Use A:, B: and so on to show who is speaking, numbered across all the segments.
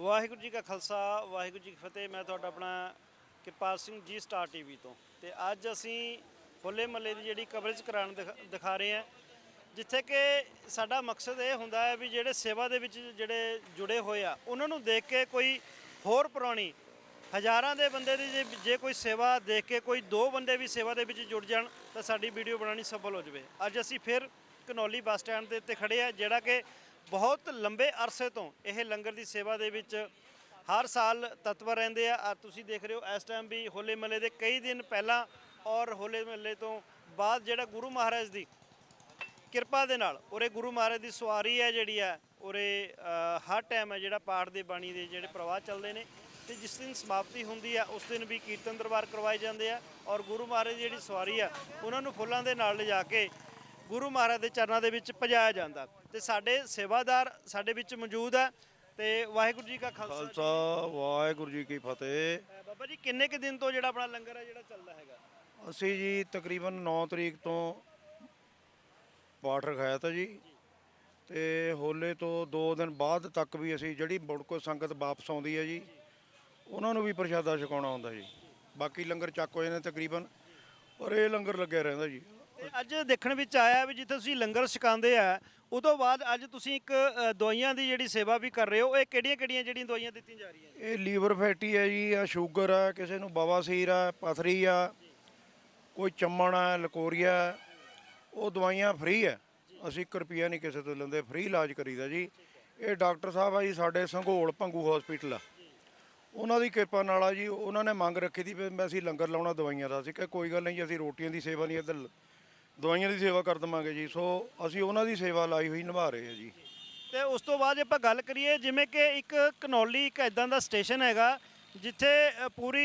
A: ਵਾਹਿਗੁਰੂ ਜੀ ਕਾ ਖਾਲਸਾ, ਵਾਹਿਗੁਰੂ ਜੀ ਕੀ ਫਤਿਹ। ਮੈਂ ਤੁਹਾਡਾ ਆਪਣਾ ਕਿਰਪਾਲ ਸਿੰਘ ਜੀ ਸਟਾਰ ਟੀਵੀ ਤੋਂ। ਤੇ ਅੱਜ ਅਸੀਂ ਹੋਲੇ ਮਹੱਲੇ ਦੀ ਜਿਹੜੀ ਕਵਰੇਜ ਕਰਾਉਣ ਦਿਖਾ- ਦਿਖਾ ਰਹੇ ਹਾਂ। ਜਿੱਥੇ ਕਿ ਸਾਡਾ ਮਕਸਦ ਇਹ ਹੁੰਦਾ ਹੈ ਵੀ ਜਿਹੜੇ ਸੇਵਾ ਦੇ ਵਿੱਚ ਜਿਹੜੇ ਜੁੜੇ ਹੋਏ ਆ, ਉਹਨਾਂ ਨੂੰ ਦੇਖ ਕੇ ਕੋਈ ਹੋਰ ਪੁਰਾਣੀ, ਹਜ਼ਾਰਾਂ ਦੇ ਬੰਦੇ ਦੀ ਜੇ ਜੇ ਕੋਈ ਸੇਵਾ ਦੇਖ ਕੇ ਕੋਈ ਦੋ ਬੰਦੇ ਵੀ ਸੇਵਾ ਦੇ ਵਿੱਚ ਜੁੜ ਜਾਣ, ਤਾਂ ਸਾਡੀ ਵੀਡੀਓ ਬਣਾਉਣੀ ਸਫਲ ਹੋ ਜਾਵੇ। ਅੱਜ ਅਸੀਂ ਫਿਰ ਕਨੌਲੀ ਬੱਸ ਸਟੈਂਡ ਦੇ ਉੱਤੇ ਖੜੇ ਆ ਜਿਹੜਾ ਕਿ ਬਹੁਤ ਲੰਬੇ ਅਰਸੇ ਤੋਂ ਇਹ ਲੰਗਰ ਦੀ ਸੇਵਾ ਦੇ ਵਿੱਚ ਹਰ ਸਾਲ ਤਤਪਰ ਰਹਿੰਦੇ ਆ। ਆ ਤੁਸੀਂ ਦੇਖ ਰਹੇ ਹੋ, ਇਸ ਟਾਈਮ ਵੀ ਹੋਲੇ ਮਹੱਲੇ ਦੇ ਕਈ ਦਿਨ ਪਹਿਲਾਂ ਔਰ ਹੋਲੇ ਮਹੱਲੇ ਤੋਂ ਬਾਅਦ ਜਿਹੜਾ ਗੁਰੂ ਮਹਾਰਾਜ ਦੀ ਕਿਰਪਾ ਦੇ ਨਾਲ, ਉਰੇ ਗੁਰੂ ਮਹਾਰਾਜ ਦੀ ਸਵਾਰੀ ਹੈ ਜਿਹੜੀ ਹੈ, ਉਰੇ ਹਰ ਟਾਈਮ ਹੈ ਜਿਹੜਾ ਪਾਠ ਦੇ ਬਾਣੀ ਦੇ ਜਿਹੜੇ ਪ੍ਰਵਾਹ ਚੱਲਦੇ ਨੇ ਤੇ ਜਿਸ ਦਿਨ ਸਮਾਪਤੀ ਹੁੰਦੀ ਆ ਉਸ ਦਿਨ ਵੀ ਕੀਰਤਨ ਦਰਬਾਰ ਕਰਵਾਏ ਜਾਂਦੇ ਆ ਔਰ ਗੁਰੂ ਮਹਾਰਾਜ ਦੀ ਜਿਹੜੀ ਸਵਾਰੀ ਆ ਉਹਨਾਂ ਨੂੰ ਫੁੱਲਾਂ ਦੇ ਨਾਲ ਲਿਜਾ ਕੇ ਗੁਰੂ ਮਹਾਰਾਜ ਦੇ ਚਰਨਾਂ ਦੇ ਵਿੱਚ ਭਜਾਇਆ ਜਾਂਦਾ। ਤੇ ਸਾਡੇ ਸੇਵਾਦਾਰ ਸਾਡੇ ਵਿੱਚ ਮੌਜੂਦ ਆ ਤੇ ਵਾਹਿਗੁਰੂ ਜੀ ਕਾ ਖਾਲਸਾ
B: ਖਾਲਸਾ ਵਾਹਿਗੁਰੂ ਜੀ ਕੀ ਫਤਿਹ।
A: ਅ, ਬਾਬਾ ਜੀ ਕਿੰਨੇ ਕੁ ਦਿਨ ਤੋਂ ਜਿਹੜਾ ਆਪਣਾ ਲੰਗਰ ਹੈ ਜਿਹੜਾ ਚੱਲਦਾ ਹੈਗਾ?
B: ਅਸੀਂ ਜੀ ਤਕਰੀਬਨ 9 ਤਰੀਕ ਤੋਂ ਪਾਠ ਰਖਾਇਆ ਤਾ ਜੀ। ਤੇ ਹੋਲੇ ਤੋਂ 2 ਦਿਨ ਬਾਅਦ ਤੱਕ ਵੀ ਅਸੀਂ ਜਿਹੜੀ ਮੁੜ ਕੋ ਸੰਗਤ ਵਾਪਸ ਆਉਂਦੀ ਹੈ ਜੀ ਉਹਨਾਂ ਨੂੰ ਵੀ ਪ੍ਰਸ਼ਾਦਾ ਛਕਾਉਣਾ ਹੁੰਦਾ ਜੀ। ਬਾਕੀ ਲੰਗਰ ਚੱਕ ਹੋਏ ਨੇ ਤਕਰੀਬਨ ਔਰ ਇਹ ਲੰਗਰ ਲੱਗਿਆ ਰਹਿੰਦਾ ਜੀ।
A: ਤੇ ਅੱਜ ਦੇਖਣ ਵਿੱਚ ਆਇਆ ਵੀ ਜਿੱਥੇ ਤੁਸੀਂ ਲੰਗਰ ਛਕਾਉਂਦੇ ਆ ਉਹ ਤੋਂ ਬਾਅਦ ਅੱਜ ਤੁਸੀਂ ਇੱਕ ਅ, ਦਵਾਈਆਂ ਦੀ ਜਿਹੜੀ ਸੇਵਾ ਵੀ ਕਰ ਰਹੇ ਹੋ ਇਹ ਕਿਹੜੀਆਂ ਕਿਹੜੀਆਂ ਜਿਹੜੀਆਂ ਦਵਾਈਆਂ ਦਿੱਤੀਆਂ ਜਾ ਰਹੀਆਂ
B: ਇਹ ਲੀਵਰ ਫੈਟੀ ਹੈ ਜੀ ਆ ਸ਼ੂਗਰ ਆ ਕਿਸੇ ਨੂੰ ਬਵਾਸੀਰ ਆ ਪਥਰੀ ਆ ਕੋਈ ਚੰਮਣ ਆ ਲਕੋਰੀਆ ਹੈ, ਉਹ ਦਵਾਈਆਂ ਫ੍ਰੀ ਹੈ ਅਸੀਂ 1 ਰੁਪਿਆ ਨਹੀਂ ਕਿਸੇ ਤੋਂ ਲੈਂਦੇ ਫ੍ਰੀ ਇਲਾਜ ਕਰੀਦਾ ਜੀ। ਇਹ ਡਾਕਟਰ ਸਾਹਿਬ ਆ ਜੀ ਸਾਡੇ ਸੰਘੋਲ ਭੰਗੂ ਹਸਪੀਟਲ ਆ। ਉਹਨਾਂ ਦੀ ਕਿਰਪਾ ਨਾਲ ਆ ਜੀ ਉਹਨਾਂ ਨੇ ਮੰਗ ਰੱਖੀ ਦੀ ਵੀ ਮੈਂ ਅਸੀਂ ਲੰਗਰ ਲਾਉਣਾ ਦਵਾਈਆਂ ਦਾ। ਅਸੀਂ ਕਿਹਾ ਕੋਈ ਗੱਲ ਨਹੀਂ ਜੀ ਅਸੀਂ ਰੋਟੀਆਂ ਦੀ ਸੇਵਾ ਨਹੀਂ ਇੱਧਰ ਦਵਾਈਆਂ ਦੀ ਸੇਵਾ ਕਰ ਦਵਾਂਗੇ ਜੀ। ਸੋ ਅਸੀਂ ਉਹਨਾਂ ਦੀ ਸੇਵਾ ਲਾਈ ਹੋਈ ਨਿਭਾ ਰਹੇ ਹਾਂ ਜੀ।
A: ਤੇ ਉਸ ਤੋਂ ਬਾਅਦ ਜੇ ਆਪਾਂ ਗੱਲ ਕਰੀਏ ਜਿਵੇਂ ਕਿ ਇੱਕ ਕਨੌਲੀ ਇੱਕ ਐਦਾਂ ਦਾ ਸਟੇਸ਼ਨ ਹੈਗਾ ਜਿੱਥੇ ਪੂਰੀ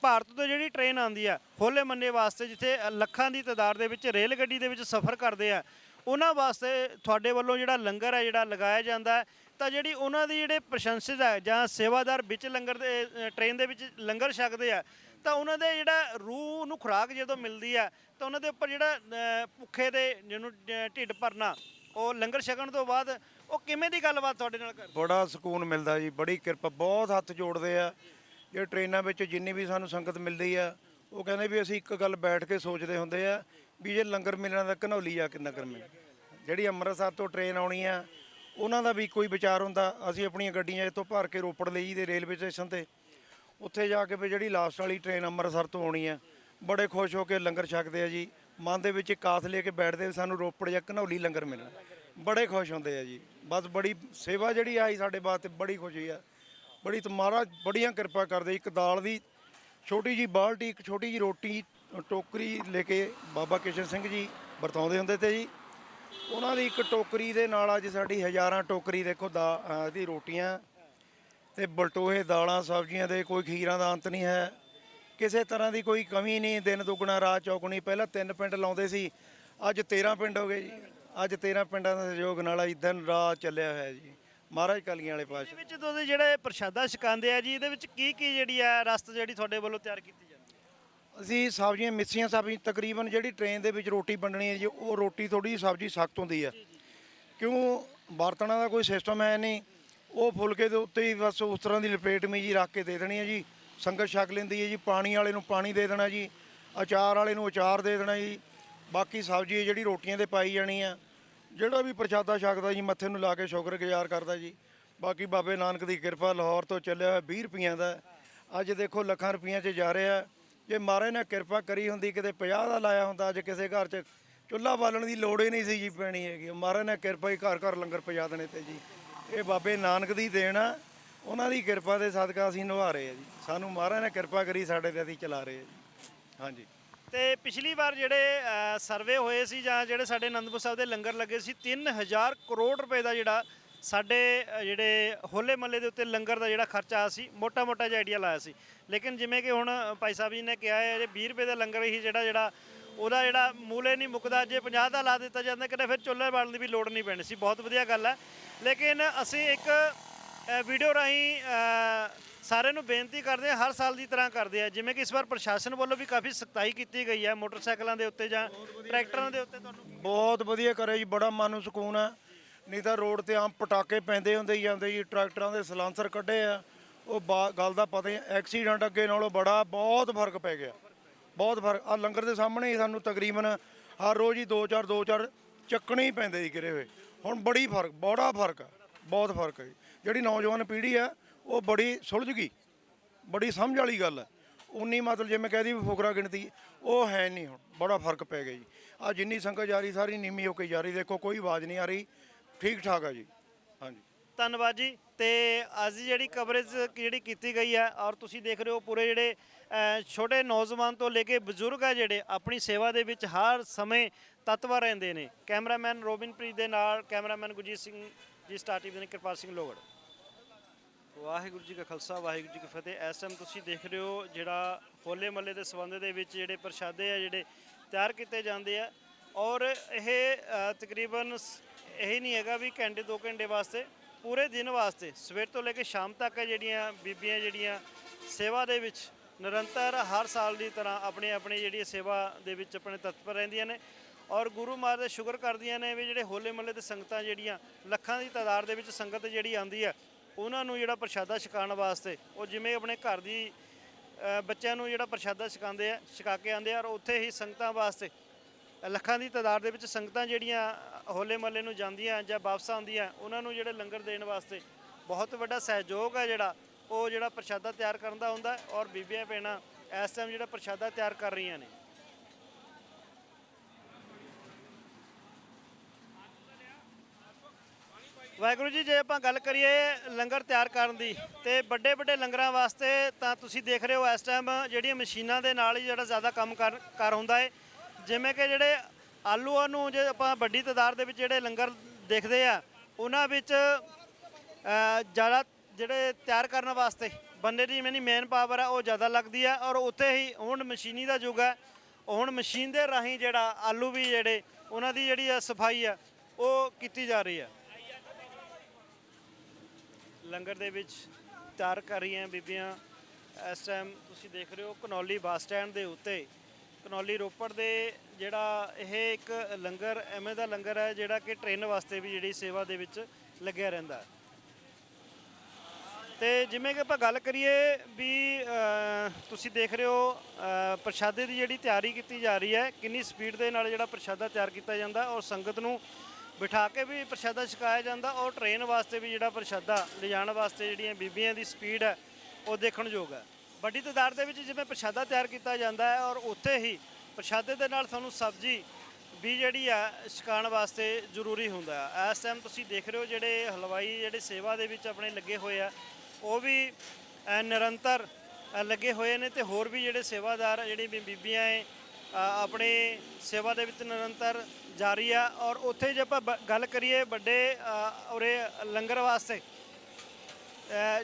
A: ਭਾਰਤ ਤੋਂ ਜਿਹੜੀ ਟ੍ਰੇਨ ਆਉਂਦੀ ਆ ਹੋਲੇ ਮੰਨੇ ਵਾਸਤੇ ਜਿੱਥੇ ਲੱਖਾਂ ਦੀ ਤਾਦਾਦ ਦੇ ਵਿੱਚ ਰੇਲ ਗੱਡੀ ਦੇ ਵਿੱਚ ਸਫ਼ਰ ਕਰਦੇ ਆ ਉਹਨਾਂ ਵਾਸਤੇ ਤੁਹਾਡੇ ਵੱਲੋਂ ਜਿਹੜਾ ਲੰਗਰ ਹੈ ਜਿਹੜਾ ਲਗਾਇਆ ਜਾਂਦਾ ਤਾਂ ਜਿਹੜੀ ਉਹਨਾਂ ਦੀ ਜਿਹੜੇ ਪ੍ਰਸ਼ੰਸਿਤ ਹੈ ਜਾਂ ਸੇਵਾਦਾਰ ਵਿੱਚ ਲੰਗਰ ਦੇ ਅ, ਟ੍ਰੇਨ ਦੇ ਵਿੱਚ ਲੰਗਰ ਛਕਦੇ ਆ ਤਾਂ ਉਹਨਾਂ ਦੇ ਜਿਹੜਾ ਰੂਹ ਨੂੰ ਖੁਰਾਕ ਜਦੋਂ ਮਿਲਦੀ ਆ ਤਾਂ ਉਹਨਾਂ ਦੇ ਉੱਪਰ ਜਿਹੜਾ ਅ, ਭੁੱਖੇ ਦੇ ਜਿਹਨੂੰ ਅ, ਢਿੱਡ ਭਰਨਾ ਉਹ ਲੰਗਰ ਛਕਣ ਤੋਂ ਬਾਅਦ ਉਹ ਕਿਵੇਂ ਦੀ ਗੱਲਬਾਤ ਤੁਹਾਡੇ ਨਾਲ ਕਰਦੇ?
B: ਬੜਾ ਸਕੂਨ ਮਿਲਦਾ ਜੀ ਬੜੀ ਕਿਰਪਾ ਬਹੁਤ ਹੱਥ ਜੋੜਦੇ ਆ। ਜੇ ਟ੍ਰੇਨਾਂ ਵਿੱਚ ਜਿੰਨੀ ਵੀ ਸਾਨੂੰ ਸੰਗਤ ਮਿਲਦੀ ਆ ਉਹ ਕਹਿੰਦੇ ਵੀ ਅਸੀਂ ਇੱਕ ਗੱਲ ਬੈਠ ਕੇ ਸੋਚਦੇ ਹੁੰਦੇ ਆ ਵੀ ਜੇ ਲੰਗਰ ਮਿਲਣਾ ਤਾਂ ਘਨੌਲੀ ਆ ਕੇ ਨਗਰ ਮਿਲ ਜਿਹੜੀ ਅੰਮ੍ਰਿਤਸਰ ਤੋਂ ਟ੍ਰੇਨ ਆਉਣੀ ਆ ਉਹਨਾਂ ਦਾ ਵੀ ਕੋਈ ਵਿਚਾਰ ਹੁੰਦਾ ਅਸੀਂ ਆਪਣੀਆਂ ਗੱਡੀਆਂ ਇੱਥੋਂ ਭਰ ਕੇ ਰੋਪੜ ਲਈ ਦੇ ਰੇਲਵੇ ਸਟੇਸ਼ਨ ਤੇ। ਉੱਥੇ ਜਾ ਕੇ ਵੀ ਜਿਹੜੀ ਲਾਸਟ ਵਾਲੀ ਟ੍ਰੇਨ ਅੰਮ੍ਰਿਤਸਰ ਤੋਂ ਆਉਣੀ ਹੈ, ਬੜੇ ਖੁਸ਼ ਹੋ ਕੇ ਲੰਗਰ ਛਕਦੇ ਆ ਜੀ। ਮਨ ਦੇ ਵਿੱਚ ਇੱਕ ਆਸ ਲੈ ਕੇ ਬੈਠਦੇ ਵੀ ਸਾਨੂੰ ਰੋਪੜ ਜਾਂ ਘਨੌਲੀ ਲੰਗਰ ਮਿਲਣਾ। ਬੜੇ ਖੁਸ਼ ਹੁੰਦੇ ਆ ਜੀ। ਬਸ ਬੜੀ ਸੇਵਾ ਜਿਹੜੀ ਆਈ ਸਾਡੇ ਵਾਸਤੇ ਬੜੀ ਖੁਸ਼ੀ ਆ। ਬੜੀ ਮਹਾਰਾਜ ਬੜੀਆਂ ਕਿਰਪਾ ਕਰਦੇ ਇੱਕ ਦਾਲ ਦੀ ਛੋਟੀ ਜੀ ਬਾਲਟੀ, ਇੱਕ ਛੋਟੀ ਜੀ ਰੋਟੀ, ਟੋਕਰੀ ਲੈ ਕੇ ਬਾਬਾ ਕਿਸ਼ਨ ਸਿੰਘ ਜੀ ਵਰਤਾਉਂਦੇ ਹੁੰਦੇ ਤੇ ਜੀ। ਉਹਨਾਂ ਦੀ ਇੱਕ ਟੋਕਰੀ ਦੇ ਨਾਲ ਅੱਜ ਸਾਡੀ ਹਜ਼ਾਰਾਂ ਟੋਕਰੀ ਦੇਖੋ ਦਾ, ਅਹ ਇਹਦੀ ਰੋਟੀਆਂ ਤੇ ਬਲਟੋਏ ਦਾਲਾਂ ਸਬਜ਼ੀਆਂ ਦੇ ਕੋਈ ਖੀਰਾਂ ਦਾ ਅੰਤ ਨਹੀਂ ਹੈ। ਕਿਸੇ ਤਰ੍ਹਾਂ ਦੀ ਕੋਈ ਕਮੀ ਨਹੀਂ ਦਿਨ ਦੁੱਗਣਾ ਰਾਤ ਚੌਗਣੀ। ਪਹਿਲਾਂ ਤਿੰਨ ਪਿੰਡ ਲਾਉਂਦੇ ਸੀ ਅੱਜ 13 ਪਿੰਡ ਹੋ ਗਏ ਜੀ। ਅੱਜ 13 ਪਿੰਡਾਂ ਦੇ ਸਹਿਯੋਗ ਨਾਲ ਅੱਜ ਦਿਨ ਰਾਤ ਚੱਲਿਆ ਹੋਇਆ ਜੀ। ਮਹਾਰਾਜ ਕਲੀਆਂ ਵਾਲੇ ਪਾਤਸ਼ਾਹ।
A: ਇਹਦੇ ਵਿੱਚ ਤੁਸੀਂ ਜਿਹੜੇ ਪ੍ਰਸ਼ਾਦਾ ਛਕਾਉਂਦੇ ਆ ਜੀ ਇਹਦੇ ਵਿੱਚ ਕੀ ਕੀ ਜਿਹੜੀ ਆ ਰਸਤ ਜਿਹੜੀ ਤੁਹਾਡੇ ਵੱਲੋਂ ਤਿਆਰ ਕੀਤੀ ਜਾਂਦੀ
B: ਅਸੀਂ ਸਬਜ਼ੀਆਂ ਮਿੱਸੀਆਂ ਸਬਜ਼ੀ ਤਕਰੀਬਨ ਜਿਹੜੀ ਟ੍ਰੇਨ ਦੇ ਵਿੱਚ ਰੋਟੀ ਵੰਡਣੀ ਹੈ ਜੀ ਉਹ ਰੋਟੀ ਥੋੜੀ ਸਬਜ਼ੀ ਸਖਤ ਹੁੰਦੀ ਆ ਕਿਉਂ? ਬਰਤਨਾਂ ਦਾ ਕੋਈ ਸਿਸਟਮ ਹੈ ਨਹੀਂ। ਉਹ ਫੁਲਕੇ ਦੇ ਉੱਤੇ ਹੀ ਬਸ ਉਸ ਤਰ੍ਹਾਂ ਦੀ ਲਪੇਟ ਮੀ ਜੀ ਰੱਖ ਕੇ ਦੇ ਦੇਣੀ ਹੈ ਜੀ। ਸੰਗਤ ਛਕ ਲੈਂਦੀ ਹੈ ਜੀ, ਪਾਣੀ ਵਾਲੇ ਨੂੰ ਪਾਣੀ ਦੇ ਦੇਣਾ ਜੀ, ਅਚਾਰ ਵਾਲੇ ਨੂੰ ਅਚਾਰ ਦੇ ਦੇਣਾ ਜੀ, ਬਾਕੀ ਸਬਜ਼ੀ ਜਿਹੜੀ ਰੋਟੀਆਂ ਤੇ ਪਾਈ ਜਾਣੀ ਆ ਜਿਹੜਾ ਵੀ ਪ੍ਰਸ਼ਾਦਾ ਛਕਦਾ ਜੀ, ਮੱਥੇ ਨੂੰ ਲਾ ਕੇ ਸ਼ੁਕਰਗੁਜ਼ਾਰ ਕਰਦਾ ਜੀ। ਬਾਕੀ ਬਾਬੇ ਨਾਨਕ ਦੀ ਕਿਰਪਾ ਲਾਹੌਰ ਤੋਂ ਚੱਲਿਆ ਹੋਇਆ 20 ਰੁਪਈਆਂ ਦਾ। ਅੱਜ ਦੇਖੋ ਲੱਖਾਂ ਰੁਪਈਆਂ 'ਚ ਜਾ ਰਿਹਾ। ਜੇ ਮਹਾਰਾਜ ਨੇ ਕਿਰਪਾ ਕਰੀ ਹੁੰਦੀ, ਕਿਤੇ 50 ਦਾ ਲਾਇਆ ਹੁੰਦਾ, ਅੱਜ ਕਿਸੇ ਘਰ 'ਚ ਚੁੱਲ੍ਹਾ ਬਾਲਣ ਦੀ ਲੋੜ ਹੀ ਨਹੀਂ ਸੀ ਜੀ ਪੈਣੀ ਹੈਗੀ। ਮਹਾਰਾਜ ਨੇ ਕਿਰਪਾ ਹੀ ਘਰ ਘਰ ਲੰਗਰ ਪਜਾ ਦੇਣੇ ਤੇ ਜੀ। ਇਹ ਬਾਬੇ ਨਾਨਕ ਦੀ ਦੇਣ ਆ। ਉਹਨਾਂ ਦੀ ਕਿਰਪਾ ਦੇ ਸਦਕਾ ਅਸੀਂ ਨਿਭਾ ਰਹੇ ਆ ਜੀ। ਸਾਨੂੰ ਮਹਾਰਾਜ ਨੇ ਕਿਰਪਾ ਕਰੀ ਸਾਡੇ ਤੇ ਅਸੀਂ ਚਲਾ ਰਹੇ ਆ ਜੀ। ਹਾਂਜੀ।
A: ਤੇ ਪਿਛਲੀ ਵਾਰ ਜਿਹੜੇ ਸਰਵੇ ਹੋਏ ਸੀ ਜਾਂ ਜਿਹੜੇ ਸਾਡੇ ਅਨੰਦਪੁਰ ਸਾਹਿਬ ਦੇ ਲੰਗਰ ਲੱਗੇ ਸੀ 3000 ਕਰੋੜ ਰੁਪਏ ਦਾ ਜਿਹੜਾ ਸਾਡੇ ਜਿਹੜੇ ਹੋਲੇ ਮੱਲੇ ਦੇ ਉੱਤੇ ਲੰਗਰ ਦਾ ਜਿਹੜਾ ਖਰਚਾ ਆਇਆ ਸੀ ਮੋਟਾ ਮੋਟਾ ਜਿਹਾ ਆਈਡੀਆ ਲਾਇਆ ਸੀ। ਲੇਕਿਨ ਜਿਵੇਂ ਕਿ ਹੁਣ ਭਾਈ ਸਾਹਿਬ ਜੀ ਨੇ ਕਿਹਾ ਹੈ ਜੇ 20 ਰੁਪਏ ਦਾ ਲੰਗਰ ਹੀ ਜਿਹੜਾ ਜਿਹੜਾ ਉਹਦਾ ਜਿਹੜਾ ਮੂਲੇ ਨਹੀਂ ਮੁੱਕਦਾ, ਜੇ 50 ਦਾ ਲਾ ਦਿੱਤਾ ਜਾਂਦਾ, ਕਿਤੇ ਫਿਰ ਚੁੱਲ੍ਹੇ ਬਾਲਣ ਦੀ ਵੀ ਲੋੜ ਨਹੀਂ ਪੈਣੀ ਸੀ। ਬਹੁਤ ਵਧੀਆ ਗੱਲ ਹੈ ਲੇਕਿਨ ਅਸੀਂ ਇੱਕ ਵੀਡੀਓ ਰਾਹੀਂ ਸਾਰਿਆਂ ਨੂੰ ਬੇਨਤੀ ਕਰਦੇ ਹਾਂ, ਹਰ ਸਾਲ ਦੀ ਤਰ੍ਹਾਂ ਕਰਦੇ ਆ ਜਿਵੇਂ ਕਿ ਇਸ ਵਾਰ ਪ੍ਰਸ਼ਾਸਨ ਵੱਲੋਂ ਵੀ ਕਾਫੀ ਸਖਤਾਈ ਕੀਤੀ ਗਈ ਹੈ ਮੋਟਰਸਾਈਕਲਾਂ ਦੇ ਉੱਤੇ ਜਾਂ ਟਰੈਕਟਰਾਂ ਦੇ ਉੱਤੇ ਤੁਹਾਨੂੰ
B: ਬਹੁਤ ਵਧੀਆ ਕਰੇ ਜੀ, ਬੜਾ ਮਨ ਨੂੰ ਸਕੂਨ ਆ। ਨਹੀਂ ਤਾਂ ਰੋਡ ਤੇ ਆਮ ਪਟਾਕੇ ਪੈਂਦੇ ਹੁੰਦੇ ਹੀ ਜਾਂਦੇ ਜੀ, ਟਰੈਕਟਰਾਂ ਦੇ ਸਲਾਂਸਰ ਕੱਢੇ ਆ। ਉਹ ਬਾ- ਗੱਲ ਦਾ ਪਤਾ ਹੀ ਐਕਸੀਡੈਂਟ ਅੱਗੇ ਨਾਲੋਂ ਬੜਾ, ਬਹੁਤ ਫ਼ਰਕ ਪੈ ਗਿਆ। ਬਹੁਤ ਫ਼ਰਕ ਆ ਲੰਗਰ ਦੇ ਸਾਹਮਣੇ ਹੀ ਸਾਨੂੰ ਤਕਰੀਬਨ ਹਰ ਰੋਜ਼ ਹੀ 2-4 2-4 ਚੱਕਣੇ ਹੀ ਪੈਂਦੇ ਸੀ ਗਿਰੇ ਹੋਏ। ਹੁਣ ਬੜੀ ਫ਼ਰਕ, ਬੜਾ ਫ਼ਰਕ ਆ, ਬਹੁਤ ਫ਼ਰਕ ਹੈ ਜੀ। ਜਿਹੜੀ ਨੌਜਵਾਨ ਪੀੜ੍ਹੀ ਆ, ਉਹ ਬੜੀ ਸੁਲਝ ਗਈ। ਬੜੀ ਸਮਝ ਵਾਲੀ ਗੱਲ ਹੈ ਉਨੀ ਮਤਲਬ ਜਿਵੇਂ ਕਹਦੀ ਵੀ ਫੁਕਰਾ ਗਿਣਤੀ, ਉਹ ਹੈ ਨਹੀਂ ਹੁਣ, ਬੜਾ ਫ਼ਰਕ ਪੈ ਗਿਆ ਜੀ। ਆ ਜਿੰਨੀ ਸੰਗਤ ਜਾ ਰਹੀ, ਸਾਰੀ ਨੀਵੀਂ ਹੋ ਕੇ ਜਾ ਰਹੀ, ਦੇਖੋ ਕੋਈ ਆਵਾਜ਼ ਨਹੀਂ ਆ ਰਹੀ ਠੀਕ ਠਾਕ ਆ ਜੀ। ਹਾਂਜੀ।
A: ਧੰਨਵਾਦ ਜੀ। ਤੇ ਅੱਜ ਦੀ ਜਿਹੜੀ ਕਵਰੇਜ ਜਿਹੜੀ ਕੀਤੀ ਗਈ ਹੈ ਔਰ ਤੁਸੀਂ ਦੇਖ ਰਹੇ ਹੋ ਪੂਰੇ ਜਿਹੜੇ ਛੋਟੇ ਨੌਜਵਾਨ ਤੋਂ ਲੈ ਕੇ ਬਜ਼ੁਰਗ ਆ ਜਿਹੜੇ ਆਪਣੀ ਸੇਵਾ ਦੇ ਵਿੱਚ ਹਰ ਸਮੇਂ ਤਤਪਰ ਰਹਿੰਦੇ ਨੇ। ਕੈਮਰਾਮੈਨ ਰੋਬਿਨਪ੍ਰੀਤ ਦੇ ਨਾਲ cameraman Gurjeet Singh ji, star TV ਦੇ ਕਿਰਪਾਲ ਸਿੰਘ ਲੋਗੜ ਵਾਹਿਗੁਰੂ ਜੀ ਕਾ ਖਾਲਸਾ, ਵਾਹਿਗੁਰੂ ਜੀ ਕੀ ਫਤਿਹ। ਇਸ ਟਾਈਮ ਤੁਸੀਂ ਦੇਖ ਰਹੇ ਹੋ ਜਿਹੜਾ ਹੋਲੇ ਮਹੱਲੇ ਦੇ ਸੰਬੰਧ ਦੇ ਵਿੱਚ ਜਿਹੜੇ ਪ੍ਰਸ਼ਾਦੇ ਆ ਜਿਹੜੇ ਤਿਆਰ ਕੀਤੇ ਜਾਂਦੇ ਆ। ਔਰ ਇਹ ਤਕਰੀਬਨ ਸ- ਇਹ ਨਹੀਂ ਹੈਗਾ ਵੀ ਘੰਟੇ 2 ਘੰਟੇ ਵਾਸਤੇ ਪੂਰੇ ਦਿਨ ਵਾਸਤੇ ਸਵੇਰ ਤੋਂ ਲੈ ਕੇ ਸ਼ਾਮ ਤੱਕ ਜਿਹੜੀਆਂ ਬੀਬੀਆਂ, ਜਿਹੜੀਆਂ ਸੇਵਾ ਦੇ ਵਿੱਚ ਨਿਰੰਤਰ ਹਰ ਸਾਲ ਦੀ ਤਰ੍ਹਾਂ ਆਪਣੇ, ਆਪਣੀ ਜਿਹੜੀ ਸੇਵਾ ਦੇ ਵਿੱਚ ਆਪਣੇ ਤਤਪਰ ਰਹਿੰਦੀਆਂ ਨੇ ਔਰ ਗੁਰੂ ਮਹਾਰਾਜ ਦਾ ਸ਼ੁਕਰ ਕਰਦੀਆਂ ਨੇ ਵੀ ਜਿਹੜੇ ਹੋਲੇ ਮਹੱਲੇ ਦੇ ਸੰਗਤਾਂ ਜਿਹੜੀਆਂ ਲੱਖਾਂ ਦੀ ਤਾਦਾਦ ਦੇ ਵਿੱਚ ਸੰਗਤ ਜਿਹੜੀ ਆਂਦੀ ਹੈ, ਉਹਨਾਂ ਨੂੰ ਜਿਹੜਾ ਪ੍ਰਸ਼ਾਦਾ ਛਕਾਉਣ ਵਾਸਤੇ ਉਹ ਜਿਵੇਂ ਆਪਣੇ ਘਰ ਦੀ ਬੱਚਿਆਂ ਨੂੰ ਜਿਹੜਾ ਪ੍ਰਸ਼ਾਦਾ ਛਕਾਉਂਦੇ ਆ, ਛਕਾ ਕੇ ਆਉਂਦੇ ਆ ਔਰ ਉੱਥੇ ਹੀ ਸੰਗਤਾਂ ਵਾਸਤੇ ਲੱਖਾਂ ਦੀ ਤਾਦਾਦ ਦੇ ਵਿੱਚ ਸੰਗਤਾਂ ਜਿਹੜੀਆਂ ਹੋਲੇ ਮਹੱਲੇ ਨੂੰ ਜਾਂਦੀਆਂ ਜਾਂ ਵਾਪਸ ਆਉਂਦੀਆਂ, ਉਹਨਾਂ ਨੂੰ ਜਿਹੜੇ ਲੰਗਰ ਦੇਣ ਵਾਸਤੇ ਬਹੁਤ ਵੱਡਾ ਸਹਿਯੋਗ ਹੈ ਜਿਹੜਾ, ਉਹ ਜਿਹੜਾ ਪ੍ਰਸ਼ਾਦਾ ਤਿਆਰ ਕਰਨ ਦਾ ਹੁੰਦਾ ਔਰ ਬੀਬੀਆਂ ਭੈਣਾਂ ਇਸ ਟਾਈਮ ਜਿਹੜਾ ਪ੍ਰਸ਼ਾਦਾ ਤਿਆਰ ਕਰ ਰਹੀਆਂ ਨੇ। ਵਾਹਿਗੁਰੂ ਜੀ, ਜੇ ਆਪਾਂ ਗੱਲ ਕਰੀਏ ਲੰਗਰ ਤਿਆਰ ਕਰਨ ਦੀ ਤੇ ਵੱਡੇ ਵੱਡੇ ਲੰਗਰਾਂ ਵਾਸਤੇ ਤਾਂ ਤੁਸੀਂ ਦੇਖ ਰਹੇ ਹੋ ਇਸ ਟਾਈਮ ਜਿਹੜੀਆਂ ਮਸ਼ੀਨਾਂ ਦੇ ਨਾਲ ਹੀ ਜਿਹੜਾ ਜ਼ਿਆਦਾ ਕੰਮ ਕਰ ਕਰ ਹੁੰਦਾ ਹੈ ਜਿਵੇਂ ਕਿ ਜਿਹੜੇ ਆਲੂਆਂ ਨੂੰ ਜੇ ਆਪਾਂ ਵੱਡੀ ਤਾਦਾਦ ਦੇ ਵਿੱਚ ਜਿਹੜੇ ਲੰਗਰ ਦੇਖਦੇ ਆ, ਉਹਨਾਂ ਵਿੱਚ ਜ਼ਿਆਦਾ ਜਿਹੜੇ ਤਿਆਰ ਕਰਨ ਵਾਸਤੇ ਬੰਦੇ ਦੀ ਜਿਹੜੀ ਮੈਨ ਪਾਵਰ ਆ, ਉਹ ਜ਼ਿਆਦਾ ਲੱਗਦੀ ਹੈ ਔਰ ਉੱਥੇ ਹੀ ਹੁਣ ਮਸ਼ੀਨੀ ਦਾ ਯੁੱਗ ਹੈ ਹੁਣ ਮਸ਼ੀਨ ਦੇ ਰਾਹੀਂ ਜਿਹੜਾ ਆਲੂ ਵੀ ਜਿਹੜੇ, ਉਹਨਾਂ ਦੀ ਜਿਹੜੀ ਆ ਸਫ਼ਾਈ ਆ, ਉਹ ਕੀਤੀ ਜਾ ਰਹੀ ਹੈ ਲੰਗਰ ਦੇ ਵਿੱਚ ਤਿਆਰ ਕਰ ਰਹੀਆਂ ਬੀਬੀਆਂ, ਇਸ ਟਾਈਮ ਤੁਸੀਂ ਦੇਖ ਰਹੇ ਹੋ ਕਨੌਲੀ ਬੱਸ ਸਟੈਂਡ ਦੇ ਉੱਤੇ ਕਨੌਲੀ ਰੋਪੜ ਦੇ ਜਿਹੜਾ ਇਹ ਇੱਕ ਲੰਗਰ, ਐਵੇਂ ਦਾ ਲੰਗਰ ਹੈ ਜਿਹੜਾ ਕਿ ਟ੍ਰੇਨ ਵਾਸਤੇ ਵੀ ਜਿਹੜੀ ਸੇਵਾ ਦੇ ਵਿੱਚ ਲੱਗਿਆ ਰਹਿੰਦਾ ਹੈ। ਤੇ ਜਿਵੇਂ ਕਿ ਆਪਾਂ ਗੱਲ ਕਰੀਏ ਵੀ ਤੁਸੀਂ ਦੇਖ ਰਹੇ ਹੋ ਪ੍ਰਸ਼ਾਦੇ ਦੀ ਜਿਹੜੀ ਤਿਆਰੀ ਕੀਤੀ ਜਾ ਰਹੀ ਹੈ, ਕਿੰਨੀ ਸਪੀਡ ਦੇ ਨਾਲ ਜਿਹੜਾ ਪ੍ਰਸ਼ਾਦਾ ਤਿਆਰ ਕੀਤਾ ਜਾਂਦਾ, ਔਰ ਸੰਗਤ ਨੂੰ ਬਿਠਾ ਕੇ ਵੀ ਪ੍ਰਸ਼ਾਦਾ ਛਕਾਇਆ ਜਾਂਦਾ, ਔਰ ਟ੍ਰੇਨ ਵਾਸਤੇ ਵੀ ਜਿਹੜਾ ਪ੍ਰਸ਼ਾਦਾ ਲਿਜਾਣ ਵਾਸਤੇ ਜਿਹੜੀਆਂ ਬੀਬੀਆਂ ਦੀ ਸਪੀਡ ਹੈ, ਉਹ ਦੇਖਣ ਯੋਗ ਹੈ। ਵੱਡੀ ਤਾਦਾਦ ਦੇ ਵਿੱਚ ਜਿਵੇਂ ਪ੍ਰਸ਼ਾਦਾ ਤਿਆਰ ਕੀਤਾ ਜਾਂਦਾ ਹੈ ਔਰ ਉੱਥੇ ਹੀ ਪ੍ਰਸ਼ਾਦੇ ਦੇ ਨਾਲ ਤੁਹਾਨੂੰ ਸਬਜ਼ੀ ਵੀ ਜਿਹੜੀ ਆ ਛਕਾਉਣ ਵਾਸਤੇ ਜ਼ਰੂਰੀ ਹੁੰਦਾ ਹੈ। ਇਸ ਟਾਈਮ ਤੁਸੀਂ ਦੇਖ ਰਹੇ ਹੋ ਜਿਹੜੇ ਹਲਵਾਈ ਜਿਹੜੇ ਸੇਵਾ ਦੇ ਵਿੱਚ ਆਪਣੇ ਲੱਗੇ ਹੋਏ ਆ ਉਹ ਵੀ ਨਿਰੰਤਰ ਲੱਗੇ ਹੋਏ ਨੇ ਤੇ ਹੋਰ ਵੀ ਜਿਹੜੇ ਸੇਵਾਦਾਰ ਆ, ਜਿਹੜੀ ਵੀ ਬੀਬੀਆਂ ਹੈ ਆਪਣੇ ਸੇਵਾ ਦੇ ਵਿੱਚ ਨਿਰੰਤਰ ਜਾਰੀ ਆ ਔਰ ਉੱਥੇ ਜੇ ਆਪਾਂ ਬ- ਗੱਲ ਕਰੀਏ ਵੱਡੇ ਅ, ਉਰੇ ਲੰਗਰ ਵਾਸਤੇ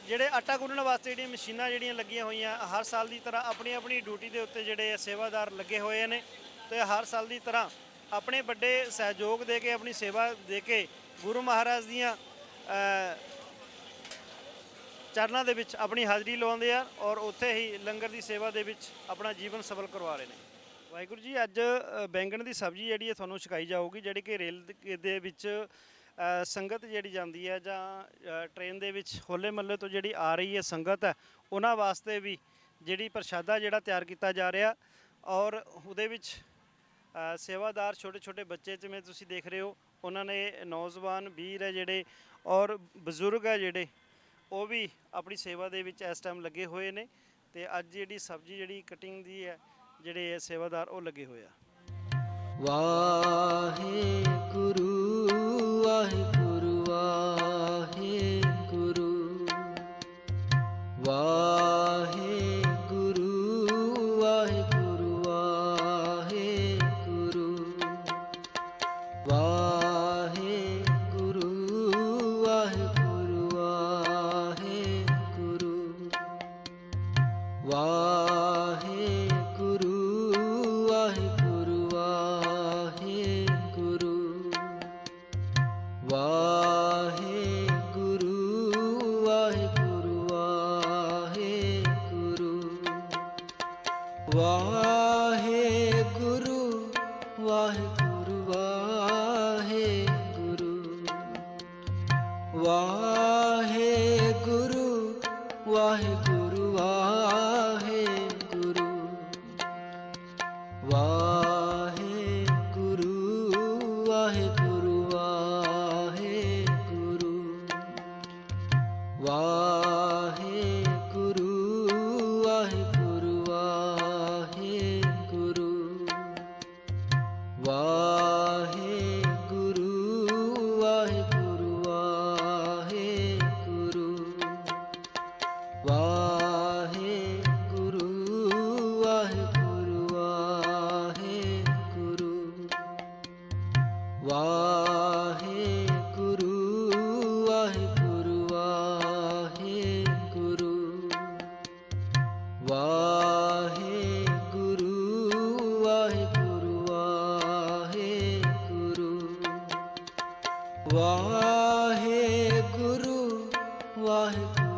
A: ਜਿਹੜੇ ਆਟਾ ਗੁੰਨਣ ਵਾਸਤੇ ਜਿਹੜੀਆਂ ਮਸ਼ੀਨਾਂ ਜਿਹੜੀਆਂ ਲੱਗੀਆਂ ਹੋਈਆਂ, ਹਰ ਸਾਲ ਦੀ ਤਰ੍ਹਾਂ ਆਪਣੀ ਆਪਣੀ ਡਿਊਟੀ ਦੇ ਉੱਤੇ ਜਿਹੜੇ ਸੇਵਾਦਾਰ ਲੱਗੇ ਹੋਏ ਨੇ ਤੇ ਹਰ ਸਾਲ ਦੀ ਤਰ੍ਹਾਂ ਆਪਣੇ ਵੱਡੇ ਸਹਿਯੋਗ ਦੇ ਕੇ, ਆਪਣੀ ਸੇਵਾ ਦੇ ਕੇ ਗੁਰੂ ਮਹਾਰਾਜ ਦੀਆਂ ਚਰਨਾਂ ਦੇ ਵਿੱਚ ਆਪਣੀ ਹਾਜ਼ਰੀ ਲਵਾਉਂਦੇ ਆ ਔਰ ਉੱਥੇ ਹੀ ਲੰਗਰ ਦੀ ਸੇਵਾ ਦੇ ਵਿੱਚ ਆਪਣਾ ਜੀਵਨ ਸਫਲ ਕਰਵਾ ਰਹੇ ਨੇ। ਵਾਹਿਗੁਰੂ ਜੀ, ਅੱਜ ਬੈਂਗਣ ਦੀ ਸਬਜ਼ੀ ਜਿਹੜੀ ਹੈ ਤੁਹਾਨੂੰ ਛਕਾਈ ਜਾਊਗੀ, ਜਿਹੜੀ ਕਿ ਰੇਲ ਦੇ- ਵਿੱਚ ਸੰਗਤ ਜਿਹੜੀ ਜਾਂਦੀ ਹੈ ਜਾਂ ਅ, ਟ੍ਰੇਨ ਦੇ ਵਿੱਚ ਹੋਲੇ ਮੱਲੇ ਤੋਂ ਜਿਹੜੀ ਆ ਰਹੀ ਹੈ ਸੰਗਤ ਹੈ ਉਹਨਾਂ ਵਾਸਤੇ ਵੀ ਜਿਹੜੀ ਪ੍ਰਸ਼ਾਦਾ ਜਿਹੜਾ ਤਿਆਰ ਕੀਤਾ ਜਾ ਰਿਹਾ ਔਰ ਉਹਦੇ ਵਿੱਚ ਸੇਵਾਦਾਰ ਛੋਟੇ ਛੋਟੇ ਬੱਚੇ ਜਿਵੇਂ ਤੁਸੀਂ ਦੇਖ ਰਹੇ ਹੋ ਉਹਨਾਂ ਨੇ ਨੌਜਵਾਨ ਵੀਰ ਹੈ ਜਿਹੜੇ ਔਰ ਬਜ਼ੁਰਗ ਹੈ ਜਿਹੜੇ ਉਹ ਵੀ ਆਪਣੀ ਸੇਵਾ ਦੇ ਵਿੱਚ ਇਸ ਟਾਈਮ ਲੱਗੇ ਹੋਏ ਨੇ ਤੇ ਅੱਜ ਜਿਹੜੀ ਸਬਜ਼ੀ ਜਿਹੜੀ ਕਟਿੰਗ ਦੀ ਹੈ ਜਿਹੜੇ ਸੇਵਾਦਾਰ ਉਹ ਲੱਗੇ ਹੋਏ ਆ।
C: ਵਾਹਿਗੁਰੂ ਵਾਹਿਗੁਰੂ ਵਾਹਿਗੁਰੂ ਵਾਹਿਗੁਰੂ। ਵਾਹਿਗੁਰੂ ਵਾਹਿਗੁਰੂ।